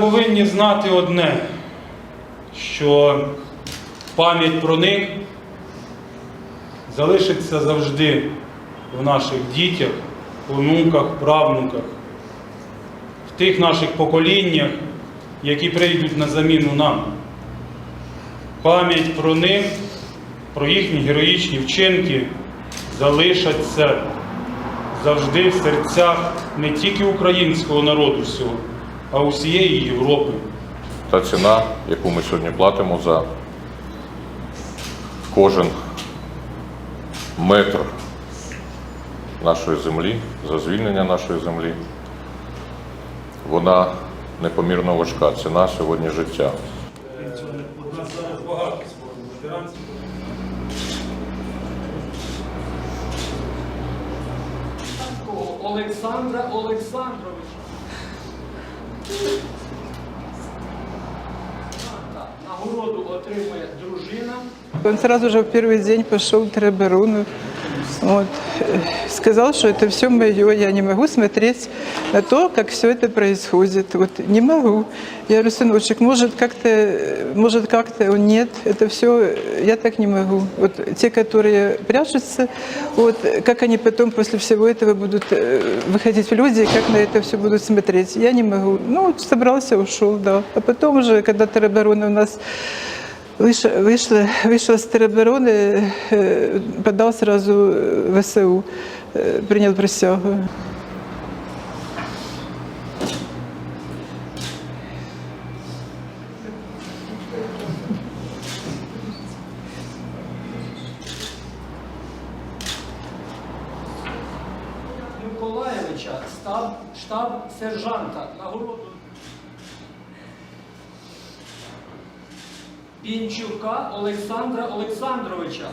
повинні знати одне, що пам'ять про них залишиться завжди в наших дітях, онуках, правнуках, в тих наших поколіннях, які прийдуть на заміну нам. Пам'ять про них, про їхні героїчні вчинки залишаться завжди в серцях не тільки українського народу всього, а усієї Європи. Та ціна, яку ми сьогодні платимо за кожен метр нашої землі, за звільнення нашої землі, вона непомірно важка. Ціна сьогодні життя. У нас зараз багато свого Олександра Олександровича. Так, Нагороду отримує дружина. Он сразу же в первый день пошел к Треберуну. Вот. э, Сказал, что это все мое, я не могу смотреть на то, как все это происходит. Вот не могу. Я говорю, сыночек, может как-то, э, может как-то, он нет, это все, я так не могу. Вот те, которые прячутся, вот как они потом после всего этого будут э, выходить в люди, как на это все будут смотреть, я не могу. Ну, вот собрался, ушел, да. А потом уже, когда Треберуна у нас Вийшла, вийшла, з тероборони, е, подав сразу в ВСУ, е, прийняв присягу. Миколаєвича, штаб, штаб сержанта. Нагороду. Пінчука Олександра Олександровича.